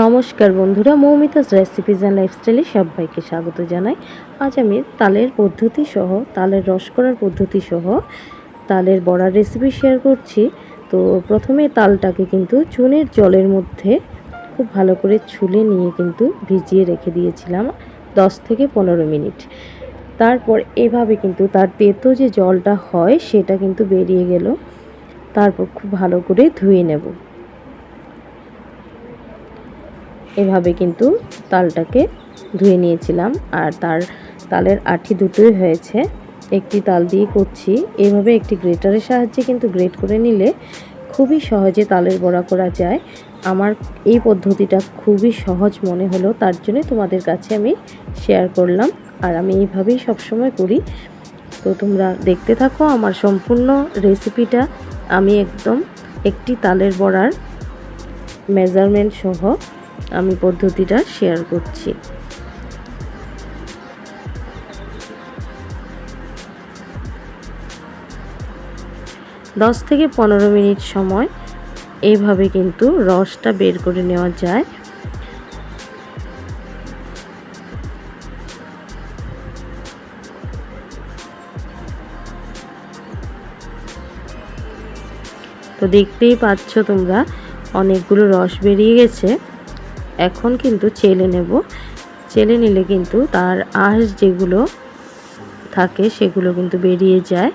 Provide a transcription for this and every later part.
নমস্কার বন্ধুরা, Moumita's recipes and লাইফস্টাইলে সবাইকে স্বাগত জানাই। আজ আমি তালের পদ্ধতি সহ, তালের রস করার পদ্ধতি সহ তালের বড়ার রেসিপি শেয়ার করছি। তো প্রথমে তালটাকে কিন্তু চুনের জলের মধ্যে খুব ভালো করে ছুলে নিয়ে কিন্তু ভিজিয়ে রেখে দিয়েছিলাম দশ থেকে পনেরো মিনিট। তারপর এভাবে কিন্তু তার তেতো যে জলটা হয়, সেটা কিন্তু বেরিয়ে গেল। তারপর খুব ভালো করে ধুয়ে নেব। এভাবে কিন্তু তালটাকে ধুয়ে নিয়েছিলাম আর তার তালের আঠি দুটোই হয়েছে। একটি তাল দিয়ে করছি। এভাবে একটি গ্রেটারের সাহায্যে কিন্তু গ্রেট করে নিলে খুবই সহজে তালের বড়া করা যায়। আমার এই পদ্ধতিটা খুবই সহজ মনে হলো, তার জন্য তোমাদের কাছে আমি শেয়ার করলাম আর আমি এইভাবেই সবসময় করি। তো তোমরা দেখতে থাকো আমার সম্পূর্ণ রেসিপিটা আমি একদম একটি তালের বড়ার মেজারমেন্ট সহ আমি পদ্ধতিটা শেয়ার করছি। দশ থেকে পনেরো মিনিট সময়, এইভাবে কিন্তু রসটা বের করে নেওয়া যায়। তো দেখতেই পাচ্ছ তোমরা, অনেকগুলো রস বেরিয়ে গেছে। এখন কিন্তু চেলে নেব। চেলে নিলে কিন্তু তার আঁশ যেগুলো থাকে সেগুলো কিন্তু বেরিয়ে যায়।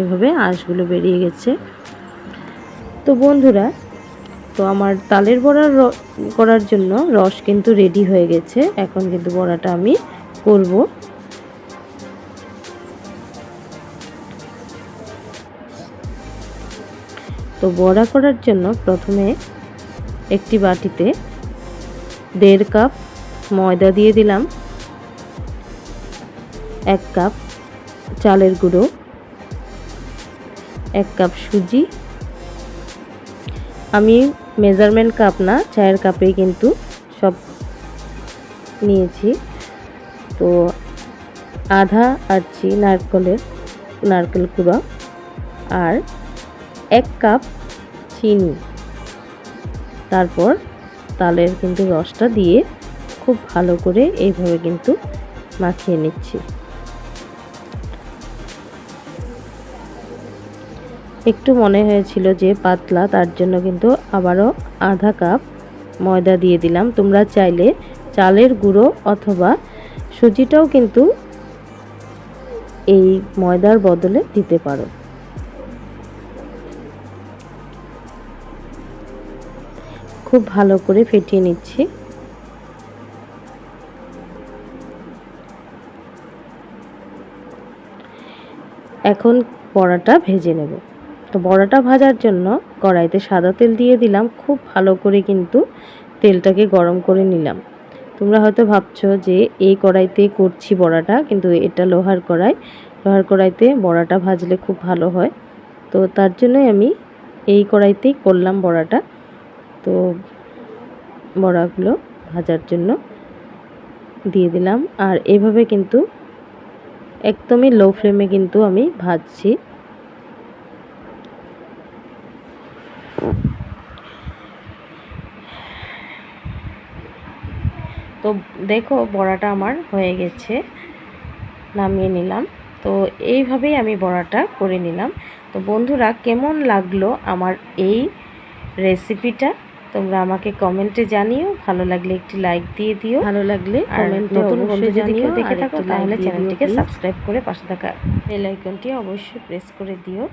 এভাবে আঁশগুলো বেরিয়ে গেছে। তো বন্ধুরা, তো আমার তালের বড়া করার জন্য রস কিন্তু রেডি হয়ে গেছে। এখন কিন্তু বড়াটা আমি করব। তো বড়া করার জন্য প্রথমে একটি বাটিতে দেড় কাপ ময়দা দিয়ে দিলাম, এক কাপ চালের গুঁড়ো, এক কাপ সুজি। আমি মেজারমেন্ট কাপ না, চায়ের কাপেই কিন্তু সব নিয়েছি। তো আধা আরছি নারকেলের, নারকেল কুড়া আর এক কাপ চিনি। তারপর তালের কিন্তু রসটা দিয়ে খুব ভালো করে এইভাবে কিন্তু মাখিয়ে নিচ্ছি। একটু মনে হয়েছিল যে পাতলা, তার জন্য কিন্তু আবারও আধা কাপ ময়দা দিয়ে দিলাম। তোমরা চাইলে চালের গুঁড়ো অথবা সুজিটাও কিন্তু এই ময়দার বদলে দিতে পারো। খুব ভালো করে ফেটিয়ে নিচ্ছি। এখন বড়াটা ভেজে নেব। তো বড়াটা ভাজার জন্য কড়াইতে সাদা তেল দিয়ে দিলাম, খুব ভালো করে কিন্তু তেলটাকে গরম করে নিলাম। তোমরা হয়তো ভাবছ যে এই কড়াইতে করছি বড়াটা, কিন্তু এটা লোহার কড়াই। লোহার কড়াইতে বড়াটা ভাজলে খুব ভালো হয়। তো তার জন্যই আমি এই কড়াইতেই করলাম বড়াটা। তো বড়াগুলো ভাজার জন্য দিয়ে দিলাম। আর এভাবে কিন্তু একদমই লো ফ্লেমে কিন্তু আমি ভাজছি। তো দেখো বড়াটা আমার হয়ে গেছে, নামিয়ে নিলাম। তো এইভাবেই আমি বড়াটা করে নিলাম। তো বন্ধুরা কেমন লাগল আমার এই রেসিপিটা তোমরা আমাকে কমেন্টে জানিও। ভালো লাগলে একটি লাইক দিয়ে দিও। ভালো লাগলে কমেন্টে নতুন বন্ধু যদি কেউ দেখে থাকো তাহলে চ্যানেলটিকে সাবস্ক্রাইব করে পাশে থাকা বেল আইকনটি অবশ্যই প্রেস করে দিও।